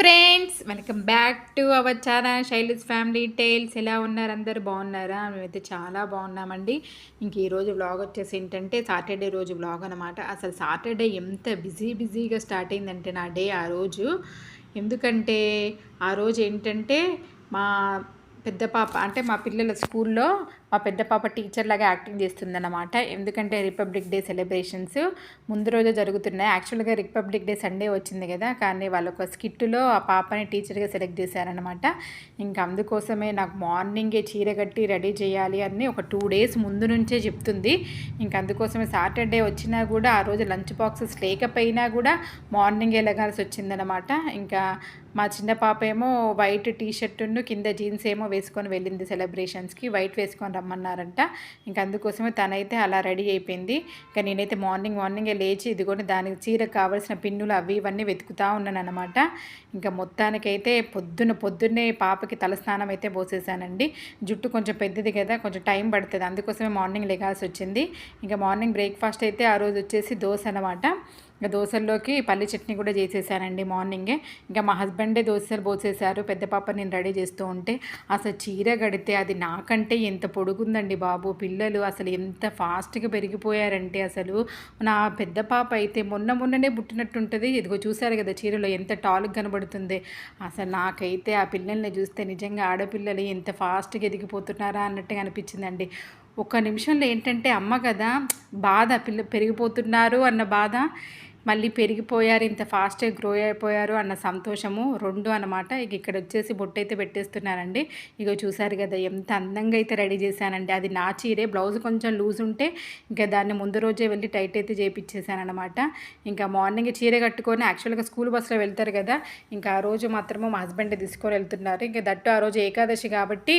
Friends welcome back to our channel Shailis family tales. ఎలా ఉన్నారు? అందరు బాగున్నారా? మేమైతే చాలా బాగున్నామండి. ఇంక ఈరోజు వ్లాగ్ వచ్చేసి ఏంటంటే సాటర్డే రోజు వ్లాగ్ అనమాట అసలు సాటర్డే ఎంత బిజీ బిజీగా స్టార్ట్ అయిందంటే నా డే ఆ రోజు. ఎందుకంటే ఆ రోజు ఏంటంటే మా పెద్ద పాప అంటే మా పిల్లల స్కూల్లో మా పెద్ద పాప టీచర్ లాగా యాక్టింగ్ చేస్తుందన్నమాట. ఎందుకంటే రిపబ్లిక్ డే సెలబ్రేషన్స్ ముందు రోజు జరుగుతున్నాయి. యాక్చువల్గా రిపబ్లిక్ డే సండే వచ్చింది కదా కానీ వాళ్ళ ఒక స్కిట్లో ఆ పాపని టీచర్గా సెలెక్ట్ చేశారనమాట ఇంకా అందుకోసమే నాకు మార్నింగే చీర కట్టి రెడీ చేయాలి అని ఒక టూ డేస్ ముందు నుంచే చెప్తుంది. ఇంకా అందుకోసమే సాటర్డే వచ్చినా కూడా ఆ రోజు లంచ్ బాక్సెస్ లేకపోయినా కూడా మార్నింగే లెగాల్సి వచ్చిందనమాట ఇంకా మా చిన్న పాప ఏమో వైట్ టీ షర్టును కింద జీన్స్ ఏమో వేసుకొని వెళ్ళింది సెలబ్రేషన్స్కి. వైట్ వేసుకొని రమ్మన్నారంట. ఇంకా అందుకోసమే తనైతే అలా రెడీ అయిపోయింది. ఇంకా నేనైతే మార్నింగ్ మార్నింగే లేచి ఇదిగోని దానికి చీరకు కావాల్సిన పిన్నులు అవి ఇవన్నీ వెతుకుతూ ఉన్నాను అనమాట ఇంకా మొత్తానికైతే పొద్దున్న పొద్దున్నే పాపకి తలస్నానం అయితే పోసేసానండి. జుట్టు కొంచెం పెద్దది కదా కొంచెం టైం పడుతుంది. అందుకోసమే మార్నింగ్ లెగాల్సి వచ్చింది ఇంకా మార్నింగ్ బ్రేక్ఫాస్ట్ అయితే ఆ రోజు వచ్చేసి దోశ అనమాట ఇంకా దోశల్లోకి పల్లి చట్నీ కూడా చేసేసానండి మార్నింగే. ఇంకా మా హస్బెండే దోశలు పోసేసారు పెద్ద పాప నేను రెడీ చేస్తూ ఉంటే అసలు చీర కడితే అది నాకంటే ఎంత పొడుగుందండి బాబు. పిల్లలు అసలు ఎంత ఫాస్ట్గా పెరిగిపోయారంటే అసలు నా పెద్ద పాప అయితే మొన్న మొన్ననే పుట్టినట్టుంటుంది. ఇదిగో చూసారు కదా చీరలో ఎంత టాల్గా కనబడుతుంది. అసలు నాకైతే ఆ పిల్లల్ని చూస్తే నిజంగా ఆడపిల్లలు ఎంత ఫాస్ట్గా ఎదిగిపోతున్నారా అన్నట్టుగా అనిపించిందండి. ఒక్క నిమిషంలో ఏంటంటే అమ్మ కదా బాధ పిల్ల పెరిగిపోతున్నారు అన్న బాధ. మళ్ళీ పెరిగిపోయారు ఇంత ఫాస్ట్గా గ్రో అయిపోయారు అన్న సంతోషము రెండు అనమాట ఇక ఇక్కడ వచ్చేసి బొట్టయితే పెట్టేస్తున్నానండి ఇక చూసారు కదా ఎంత అందంగా అయితే రెడీ చేశానండి. అది నా చీరే బ్లౌజ్ కొంచెం లూజ్ ఉంటే ఇంకా దాన్ని ముందు రోజే వెళ్ళి టైట్ అయితే చేపించేసాను ఇంకా మార్నింగ్ చీర కట్టుకొని యాక్చువల్గా స్కూల్ బస్సులో వెళ్తారు కదా ఇంకా ఆ రోజు మాత్రము మా హస్బెండ్ తీసుకొని వెళ్తున్నారు. ఇంకా దట్టు ఆ రోజు ఏకాదశి కాబట్టి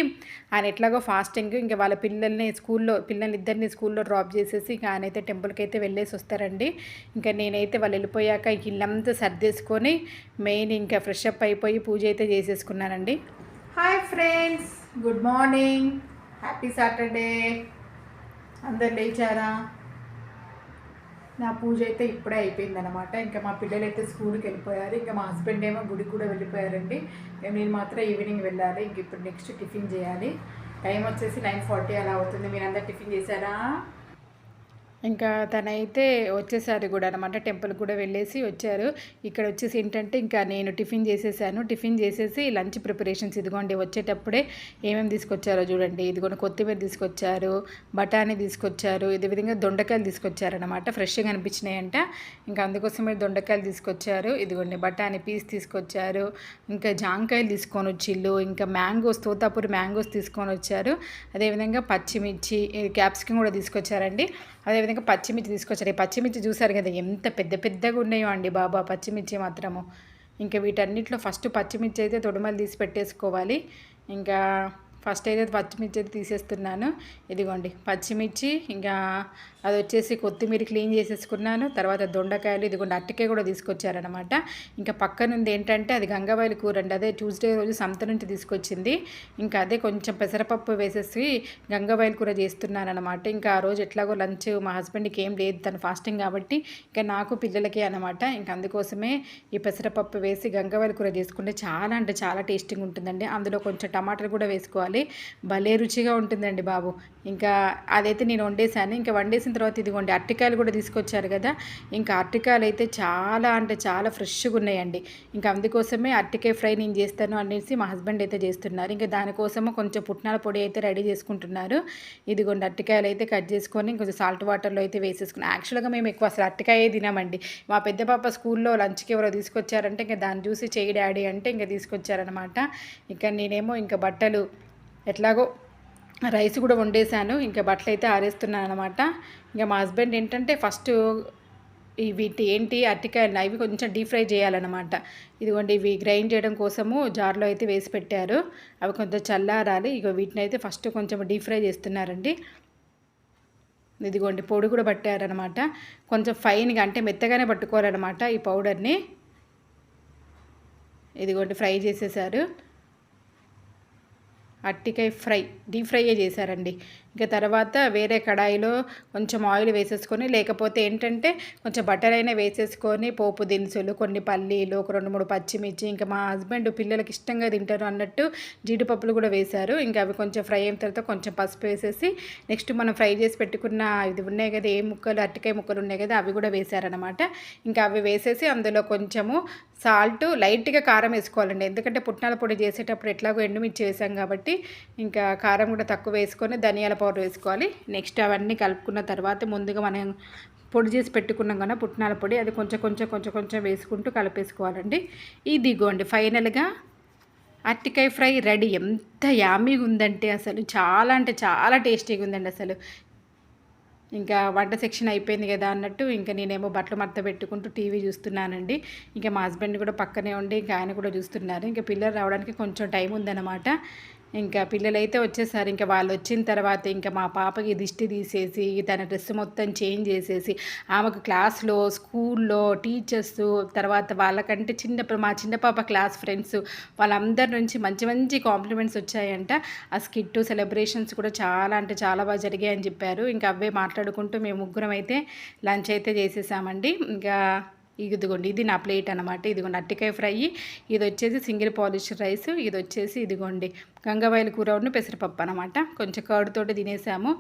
ఆయన ఎట్లాగో ఫాస్టింగ్ ఇంకా వాళ్ళ పిల్లల్ని స్కూల్లో పిల్లల్ని ఇద్దరిని స్కూల్లో డ్రాప్ చేసేసి ఇంకా ఆయన అయితే టెంపుల్కి అయితే వెళ్ళేసి వస్తారండి. ఇంకా నేనైతే అయితే వాళ్ళు వెళ్ళిపోయాక ఇల్లంతా సర్దేసుకొని మెయిన్ ఇంకా ఫ్రెష్ అప్ అయిపోయి పూజ అయితే చేసేసుకున్నానండి hi friends good morning happy Saturday అందరు లేచారా? నా పూజ అయితే ఇప్పుడే అయిపోయిందనమాట ఇంకా మా పిల్లలు అయితే స్కూల్కి వెళ్ళిపోయారు. ఇంకా మా హస్బెండ్ ఏమో గుడికి కూడా వెళ్ళిపోయారండి. నేను మాత్రం ఈవినింగ్ వెళ్ళాలి. ఇంక ఇప్పుడు నెక్స్ట్ టిఫిన్ చేయాలి. టైం వచ్చేసి నైన్ ఫార్టీ అలా అవుతుంది. మీరు అందరు టిఫిన్ చేశారా? ఇంకా తనైతే వచ్చేసారు కూడా అనమాట టెంపుల్ కూడా వెళ్ళేసి వచ్చారు. ఇక్కడ వచ్చేసి ఏంటంటే ఇంకా నేను టిఫిన్ చేసేసాను. టిఫిన్ చేసేసి లంచ్ ప్రిపరేషన్స్ ఇదిగోండి వచ్చేటప్పుడే ఏమేమి తీసుకొచ్చారో చూడండి. ఇదిగోండి కొత్తిమీర తీసుకొచ్చారు బఠానీ తీసుకొచ్చారు ఇదే విధంగా దొండకాయలు తీసుకొచ్చారనమాట ఫ్రెష్గా అనిపించినాయంట. ఇంకా అందుకోసమే దొండకాయలు తీసుకొచ్చారు. ఇదిగోండి బఠానీ పీస్ తీసుకొచ్చారు. ఇంకా జాంకాయలు తీసుకొని వచ్చిళ్ళు ఇంకా మ్యాంగోస్ తోతాపూరి మ్యాంగోస్ తీసుకొని వచ్చారు. అదేవిధంగా పచ్చిమిర్చి క్యాప్సికం కూడా తీసుకొచ్చారండి. అదేవిధంగా పచ్చిమిర్చి తీసుకొచ్చారు. ఈ పచ్చిమిర్చి చూసారు కదా ఎంత పెద్ద పెద్దగా ఉన్నాయో అండి బాబా పచ్చిమిర్చి మాత్రము. ఇంకా వీటన్నిటిలో ఫస్ట్ పచ్చిమిర్చి అయితే తొడుమలు తీసి పెట్టేసుకోవాలి. ఇంకా ఫస్ట్ అయితే పచ్చిమిర్చి అయితే తీసేస్తున్నాను. ఇదిగోండి పచ్చిమిర్చి ఇంకా అది వచ్చేసి కొత్తిమీర క్లీన్ చేసేసుకున్నాను. తర్వాత దొండకాయలు ఇదిగోండి అట్టకే కూడా తీసుకొచ్చారనమాట ఇంకా పక్కనుంది ఏంటంటే అది గంగవాయిల కూర అండి. అదే ట్యూస్డే రోజు సంత నుంచి తీసుకొచ్చింది. ఇంకా అదే కొంచెం పెసరపప్పు వేసేసి గంగవాయిల కూర చేస్తున్నానమాట ఇంకా ఆ రోజు ఎట్లాగో లంచ్ మా హస్బెండ్కి ఏం లేదు తను ఫాస్టింగ్ కాబట్టి ఇంకా నాకు పిల్లలకి అనమాట ఇంకా అందుకోసమే ఈ పెసరపప్పు వేసి గంగవాయిల కూర చేసుకుంటే చాలా అంటే చాలా టేస్టింగ్ ఉంటుందండి. అందులో కొంచెం టమాటాలు కూడా వేసుకోవాలి. భలే రుచిగా ఉంటుందండి బాబు. ఇంకా అదైతే నేను వండేసాను ఇంకా వండేసిన తర్వాత ఇదిగోండి అరటికాయలు కూడా తీసుకొచ్చారు కదా. ఇంకా అరటికాయలు అయితే చాలా అంటే చాలా ఫ్రెష్గా ఉన్నాయండి. ఇంకా అందుకోసమే అరటికాయ ఫ్రై నేను చేస్తాను అనేసి మా హస్బెండ్ అయితే చేస్తున్నారు. ఇంకా దానికోసము కొంచెం పుట్నాల పొడి అయితే రెడీ చేసుకుంటున్నారు. ఇదిగోండి అరటికాయలు అయితే కట్ చేసుకొని కొంచెం సాల్ట్ వాటర్లో అయితే వేసేసుకుని. యాక్చువల్గా మేము ఎక్కువ అసలు అరటికాయే తినామండి. మా పెద్ద పాప స్కూల్లో లంచ్కి ఎవరో తీసుకొచ్చారంటే ఇంకా దాన్ని చూసి చేయి డాడీ అంటే ఇంకా తీసుకొచ్చారనమాట ఇంకా నేనేమో ఇంకా బట్టలు ఎట్లాగో రైస్ కూడా వండేసాను ఇంకా బట్టలు అయితే ఆరేస్తున్నాను అనమాట ఇంకా మా హస్బెండ్ ఏంటంటే ఫస్ట్ వీటి ఏంటి అరటికాయలు అవి కొంచెం డీప్ ఫ్రై చేయాలన్నమాట. ఇదిగోండి ఇవి గ్రైండ్ చేయడం కోసము జార్లో అయితే వేసి పెట్టారు. అవి కొంచెం చల్లారాలి. ఇక వీటిని అయితే ఫస్ట్ కొంచెం డీప్ ఫ్రై చేస్తున్నారండి. ఇదిగోండి పొడి కూడా పట్టారనమాట కొంచెం ఫైన్గా అంటే మెత్తగానే పట్టుకోరనమాట ఈ పౌడర్ని. ఇదిగోండి ఫ్రై చేసేసారు. అట్టికాయ ఫ్రై. డీప్ ఫ్రైయే చేశారండి. ఇంకా తర్వాత వేరే కడాయిలో కొంచెం ఆయిల్ వేసేసుకొని లేకపోతే ఏంటంటే కొంచెం బటర్ అయినా వేసేసుకొని పోపు దినుసులు కొన్ని పల్లీలు ఒక రెండు మూడు పచ్చిమిర్చి ఇంకా మా హస్బెండ్ పిల్లలకి ఇష్టంగా తింటారు అన్నట్టు జీడిపప్పులు కూడా వేశారు. ఇంకా అవి కొంచెం ఫ్రై అయిన తర్వాత కొంచెం పసుపు వేసేసి నెక్స్ట్ మనం ఫ్రై చేసి పెట్టుకున్న ఇది ఉన్నాయి కదా ఏ ముక్కలు అరటికాయ ముక్కలు ఉన్నాయి కదా అవి కూడా వేశారనమాట ఇంకా అవి వేసేసి అందులో కొంచెము సాల్ట్ లైట్గా కారం వేసుకోవాలండి. ఎందుకంటే పుట్నాల పొడి చేసేటప్పుడు ఎట్లాగో ఎండుమిర్చి వేసాం కాబట్టి ఇంకా కారం కూడా తక్కువ వేసుకొని ధనియాల పౌడర్ వేసుకోవాలి. నెక్స్ట్ అవన్నీ కలుపుకున్న తర్వాత ముందుగా మనం పొడి చేసి పెట్టుకున్నాం కదా పుట్నాల పొడి అది కొంచెం కొంచెం కొంచెం కొంచెం వేసుకుంటూ కలిపేసుకోవాలండి. ఇదిగోండి ఫైనల్గా అరటికాయ ఫ్రై రెడీ. ఎంత యామీగా ఉందంటే అసలు చాలా అంటే చాలా టేస్టీగా ఉందండి అసలు. ఇంకా వంట సెక్షన్ అయిపోయింది కదా అన్నట్టు ఇంకా నేనేమో బట్టలు మడత పెట్టుకుంటూ టీవీ చూస్తున్నానండి. ఇంకా మా హస్బెండ్ కూడా పక్కనే ఉండి ఇంకా ఆయన కూడా చూస్తున్నారు. ఇంకా పిల్లలు రావడానికి కొంచెం టైం ఉందన్నమాట. ఇంకా పిల్లలైతే వచ్చేసారు. ఇంకా వాళ్ళు వచ్చిన తర్వాత ఇంకా మా పాపకి దిష్టి తీసేసి తన డ్రెస్ మొత్తం చేంజ్ చేసేసి ఆమెకు క్లాస్లో స్కూల్లో టీచర్స్ తర్వాత వాళ్ళకంటే చిన్న మా చిన్న పాప క్లాస్ ఫ్రెండ్స్ వాళ్ళందరి నుంచి మంచి మంచి కాంప్లిమెంట్స్ వచ్చాయంట. ఆ స్కిట్ సెలబ్రేషన్స్ కూడా చాలా అంటే చాలా బాగా జరిగాయని చెప్పారు. ఇంకా అవే మాట్లాడుకుంటూ మేము ముగ్గురం అయితే లంచ్ అయితే చేసేసామండి. ఇంకా ఇదిగోండి ఇది నా ప్లేట్ అనమాట ఇదిగోండి అట్టికాయ ఫ్రై ఇది వచ్చేసి సింగిల్ పాలిష్ రైస్ ఇది వచ్చేసి ఇదిగోండి గంగవాయిల కూర ఉన్న పెసరపప్పు అనమాట కొంచెం కర్డ్తోటి తినేసాము.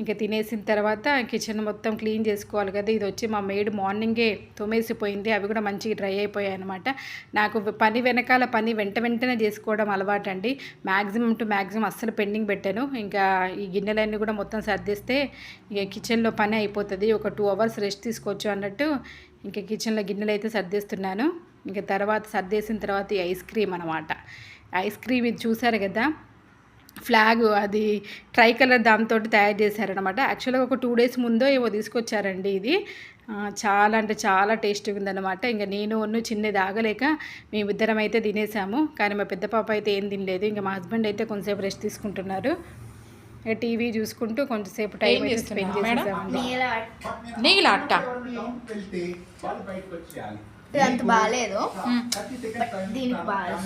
ఇంకా తినేసిన తర్వాత కిచెన్ మొత్తం క్లీన్ చేసుకోవాలి కదా ఇది వచ్చి మా మేడ్ మార్నింగే తోమేసిపోయింది. అవి కూడా మంచిగా డ్రై అయిపోయాయి అనమాట నాకు పని వెనకాల పని వెంట వెంటనే చేసుకోవడం అలవాటు అండి మ్యాక్సిమం టు మ్యాక్సిమం అస్సలు పెండింగ్ పెట్టాను. ఇంకా ఈ గిన్నెలన్నీ కూడా మొత్తం సర్దిస్తే ఇక కిచెన్లో పని అయిపోతుంది. ఒక టూ అవర్స్ రెస్ట్ తీసుకోవచ్చు అన్నట్టు ఇంకా కిచెన్లో గిన్నెలు అయితే సర్దేస్తున్నాను. ఇంకా తర్వాత సర్దేసిన తర్వాత ఈ ఐస్ క్రీమ్ అనమాట ఐస్ క్రీమ్ ఇది చూసారు కదా? ఫ్లాగ్ అది ట్రై కలర్ దాంతో తయారు చేశారనమాట యాక్చువల్గా ఒక టూ డేస్ ముందో ఏవో తీసుకొచ్చారండి ఇది. చాలా అంటే చాలా టేస్టీగా ఉందన్నమాట. ఇంకా నేను ఒన్ను చిన్నది ఆగలేక మేమిద్దరం అయితే తినేసాము. కానీ మా పెద్ద పాప అయితే ఏం తినలేదు. ఇంకా మా హస్బెండ్ అయితే కొంతసేపు రెస్ట్ తీసుకుంటున్నారు. టీవీ చూసుకుంటూ కొంచెంసేపు టైం అయితే స్పెండ్ చేసేసామండి. నీళ్ళ అట్ట అంత బాగాలేదు దీనికి బాగా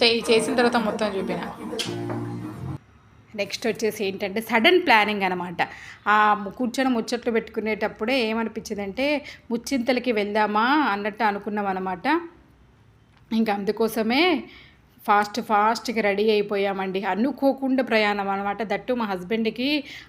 చెయ్యి చేసిన తర్వాత మొత్తం చూపిన. నెక్స్ట్ వచ్చేసి ఏంటంటే సడన్ ప్లానింగ్ అనమాట ఆ కూర్చొని ముచ్చట్లు పెట్టుకునేటప్పుడే ఏమనిపించిందంటే ముచ్చింతలకి వెళ్దామా అన్నట్టు అనుకున్నాం అనమాట ఇంకా అందుకోసమే ఫాస్ట్ ఫాస్ట్గా రెడీ అయిపోయామండి. అనుకోకుండా ప్రయాణం అనమాట. దట్టు మా హస్బెండ్కి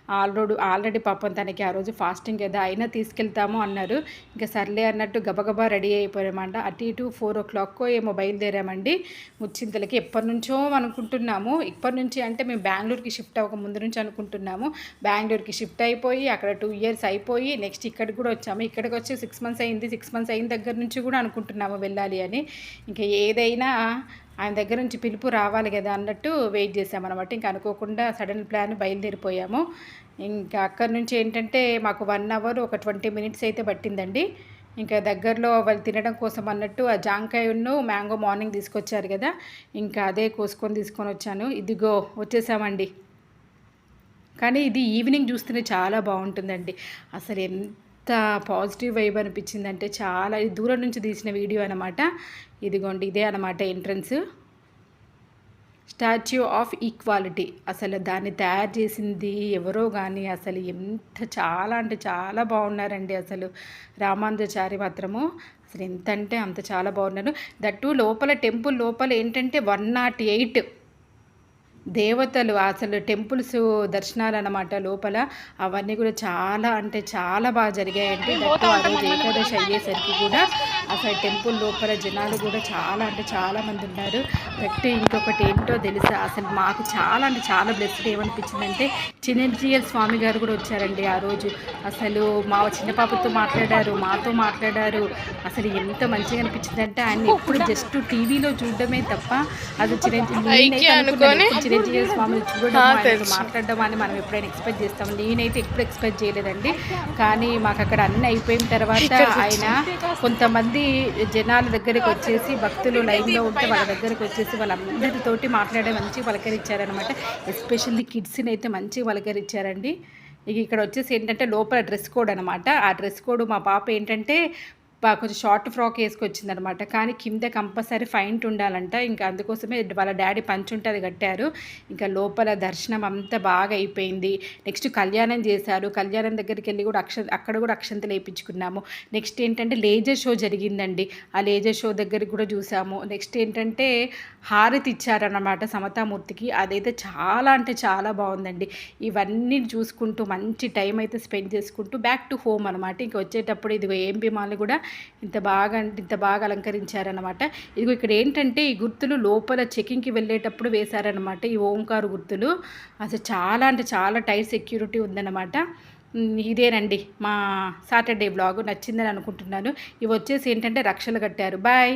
ఆల్రెడీ ఆల్రెడీ పాపం తనకి ఆ రోజు ఫాస్టింగ్ ఏదో అయినా తీసుకెళ్తాము అన్నారు. ఇంకా సర్లే అన్నట్టు గబగబా రెడీ అయిపోయామంట. అటు ఇటు ఫోర్ ఓ క్లాక్ ఏమో బయలుదేరామండి. ముచ్చింతలకి ఎప్పటి నుంచో అనుకుంటున్నాము. ఇప్పటి నుంచి అంటే మేము బెంగళూరుకి షిఫ్ట్ అవ్వక ముందు నుంచి అనుకుంటున్నాము. బెంగళూరుకి షిఫ్ట్ అయిపోయి అక్కడ టూ ఇయర్స్ అయిపోయి నెక్స్ట్ ఇక్కడికి కూడా వచ్చాము. ఇక్కడికి వచ్చి సిక్స్ మంత్స్ అయింది సిక్స్ మంత్స్ అయిన దగ్గర నుంచి కూడా అనుకుంటున్నాము వెళ్ళాలి అని. ఇంకా ఏదైనా ఆయన దగ్గర నుంచి పిలుపు రావాలి కదా అన్నట్టు వెయిట్ చేసామన్నమాట ఇంకా అనుకోకుండా సడన్ ప్లాన్ బయలుదేరిపోయాము. ఇంకా అక్కడి నుంచి ఏంటంటే మాకు వన్ అవర్ ఒక ట్వంటీ మినిట్స్ అయితే పట్టిందండి. ఇంకా దగ్గరలో వాళ్ళు తినడం కోసం అన్నట్టు ఆ జాంకాయను మ్యాంగో మార్నింగ్ తీసుకొచ్చారు కదా. ఇంకా అదే కోసుకొని తీసుకొని వచ్చాను. ఇదిగో వచ్చేసామండి. కానీ ఇది ఈవినింగ్ చూస్తేనే చాలా బాగుంటుందండి. అసలు ఎంత పాజిటివ్ వైబ్ అనిపించిందంటే చాలా దూరం నుంచి తీసిన వీడియో అనమాట ఇదిగోండి ఇదే అనమాట ఎంట్రన్స్ స్టాచ్యూ ఆఫ్ ఈక్వాలిటీ అసలు దాన్ని తయారు చేసింది ఎవరో కానీ అసలు ఎంత చాలా అంటే చాలా బాగున్నారండి అసలు రామానుజాచారి మాత్రము. అసలు ఎంత అంటే అంత చాలా బాగున్నారు. దట్టు లోపల టెంపుల్ లోపల ఏంటంటే వన్ నాట్ ఎయిట్ దేవతలు అసలు టెంపుల్స్ దర్శనాలు అనమాట లోపల. అవన్నీ కూడా చాలా అంటే చాలా బాగా జరిగాయండి దట్టు ఆ రోజు ఏకాదశి అయ్యేసరికి కూడా అసలు టెంపుల్ లోపల జనాలు కూడా చాలా అంటే చాలా మంది ఉన్నారు. దట్టు ఇంకొకటి ఏంటో తెలుసా? అసలు మాకు చాలా అంటే చాలా బ్లెస్డ్ ఏమనిపించిందంటే చిన్నజీఎల్ స్వామి గారు కూడా వచ్చారండి ఆ రోజు. అసలు మా చిన్న పాపతో మాట్లాడారు మాతో మాట్లాడారు. అసలు ఎంత మంచిగా అనిపించిందంటే ఆయన ఎప్పుడు జస్ట్ టీవీలో చూడడమే తప్ప అది చిరంజీవి చిరంజీవి స్వామిని చూడడం మాట్లాడడం అని మనం ఎప్పుడైనా ఎక్స్పెక్ట్ చేస్తాం నేనైతే ఎప్పుడు ఎక్స్పెక్ట్ చేయలేదండి. కానీ మాకు అక్కడ అన్ని అయిపోయిన తర్వాత ఆయన కొంతమంది జనాల దగ్గరికి వచ్చేసి భక్తులు లైన్లో ఉంటే వాళ్ళ దగ్గరికి వచ్చేసి వాళ్ళందరితోటి మాట్లాడే మంచి పలకరించారనమాట ఎస్పెషల్లీ కిడ్స్ని అయితే మంచి పలకరించారండి. ఇక ఇక్కడ వచ్చేసి ఏంటంటే లోపల డ్రెస్ కోడ్ అనమాట ఆ డ్రెస్ కోడ్ మా పాప ఏంటంటే కొంచెం షార్ట్ ఫ్రాక్ వేసుకొచ్చింది అనమాట కానీ కింద కంపల్సరీ ఫైంట్ ఉండాలంట. ఇంకా అందుకోసమే వాళ్ళ డాడీ పంచి కట్టారు. ఇంకా లోపల దర్శనం అంతా బాగా అయిపోయింది. నెక్స్ట్ కళ్యాణం చేశారు. కళ్యాణం దగ్గరికి వెళ్ళి కూడా అక్ష అక్కడ కూడా అక్షంతలు వేయించుకున్నాము నెక్స్ట్ ఏంటంటే లేజర్ షో జరిగిందండి. ఆ లేజర్ షో దగ్గరికి కూడా చూసాము. నెక్స్ట్ ఏంటంటే హారతి ఇచ్చారన్నమాట సమతామూర్తికి. అదైతే చాలా అంటే చాలా బాగుందండి. ఇవన్నీ చూసుకుంటూ మంచి టైం అయితే స్పెండ్ చేసుకుంటూ బ్యాక్ టు హోమ్ అనమాట ఇంక వచ్చేటప్పుడు ఇదిగో ఏంపీ మాల్ కూడా ఇంత బాగా అంటే ఇంత బాగా అలంకరించారనమాట ఇదిగో ఇక్కడ ఏంటంటే ఈ గుర్తులు లోపల చెకింగ్కి వెళ్ళేటప్పుడు వేశారనమాట ఈ ఓంకారు గుర్తులు. అసలు చాలా అంటే చాలా టైట్ సెక్యూరిటీ ఉందన్నమాట. ఇదేనండి మా సాటర్డే బ్లాగ్ నచ్చిందని అనుకుంటున్నాను. ఇవి వచ్చేసి ఏంటంటే రక్షలు కట్టారు. బాయ్!